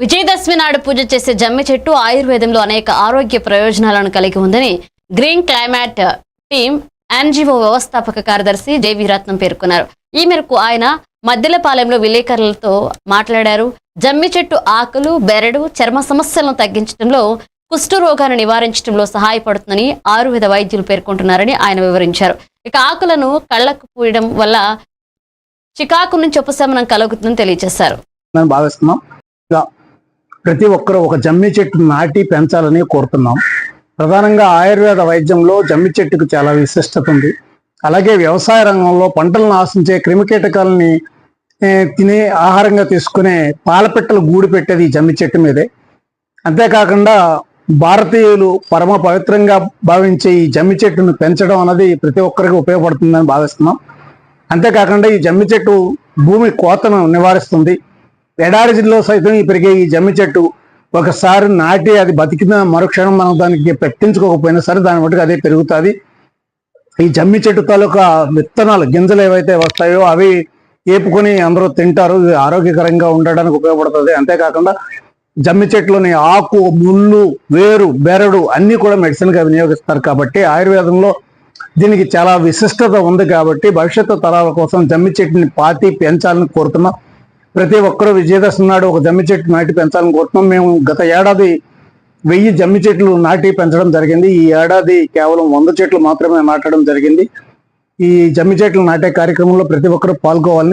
విజయదశమి నాడు పూజ చేసే జమ్మి చెట్టు ఆయుర్వేదంలో అనేక ఆరోగ్య ప్రయోజనాలను కలిగి ఉందని గ్రీన్ క్లైమాట్ టీమ్ ఎన్జిఓ వ్యవస్థాపక కార్యదర్శి జేవి రత్నం పేర్కొన్నారు. ఈ మేరకు ఆయన మద్దెలపాలెంలో విలేకరులతో మాట్లాడారు. జమ్మి చెట్టు ఆకులు బెరడు చర్మ సమస్యలను తగ్గించడంలో కుష్ఠరోగాన్ని నివారించడంలో సహాయపడుతుందని ఆయుర్వేద వైద్యులు పేర్కొంటున్నారని ఆయన వివరించారు. ఇక ఆకులను కళ్ళకు పూయడం వల్ల చికాకు నుంచి ఉపశమనం కలుగుతుందని తెలియజేశారు. ప్రతి ఒక్కరూ ఒక జమ్మి చెట్టు నాటి పెంచాలని కోరుతున్నాం. ప్రధానంగా ఆయుర్వేద వైద్యంలో జమ్మి చెట్టుకు చాలా విశిష్టత ఉంది. అలాగే వ్యవసాయ రంగంలో పంటలను ఆశించే క్రిమికీటకాలని తినే ఆహారంగా తీసుకునే పాలపెట్టలు గూడు పెట్టేది ఈ జమ్మి చెట్టు మీదే. అంతేకాకుండా భారతీయులు పరమ పవిత్రంగా భావించే ఈ జమ్మి చెట్టును పెంచడం అనేది ప్రతి ఒక్కరికి ఉపయోగపడుతుందని భావిస్తున్నాం. అంతేకాకుండా ఈ జమ్మి చెట్టు భూమి కోతను నివారిస్తుంది. ఎడారిలో సైతం ఈ పెరిగే ఈ జమ్మి చెట్టు ఒకసారి నాటి అది బతికిన మరుక్షణం మనం దానికి పెట్టించుకోకపోయినా సరే దాని మటుకు అదే పెరుగుతుంది. ఈ జమ్మి చెట్టు తాలూకా విత్తనాలు గింజలు ఏవైతే వస్తాయో అవి ఏపుకొని అందరూ తింటారు. ఇది ఆరోగ్యకరంగా ఉండడానికి ఉపయోగపడుతుంది. అంతేకాకుండా జమ్మి చెట్లోని ఆకు ముళ్ళు వేరు బెరడు అన్ని కూడా మెడిసిన్గా వినియోగిస్తారు కాబట్టి ఆయుర్వేదంలో దీనికి చాలా విశిష్టత ఉంది కాబట్టి భవిష్యత్తు తరాల కోసం జమ్మి చెట్టుని పాతి పెంచాలని కోరుతున్నాం. ప్రతి ఒక్కరూ విజయదశమి నాడు ఒక జమ్మి చెట్టు నాటి పెంచాలని కోరుతున్నాం. మేము గత ఏడాది వెయ్యి జమ్మి చెట్లు నాటి పెంచడం జరిగింది. ఈ ఏడాది కేవలం వంద చెట్లు మాత్రమే నాటడం జరిగింది. ఈ జమ్మి చెట్లు నాటే కార్యక్రమంలో ప్రతి ఒక్కరూ పాల్గొవాలని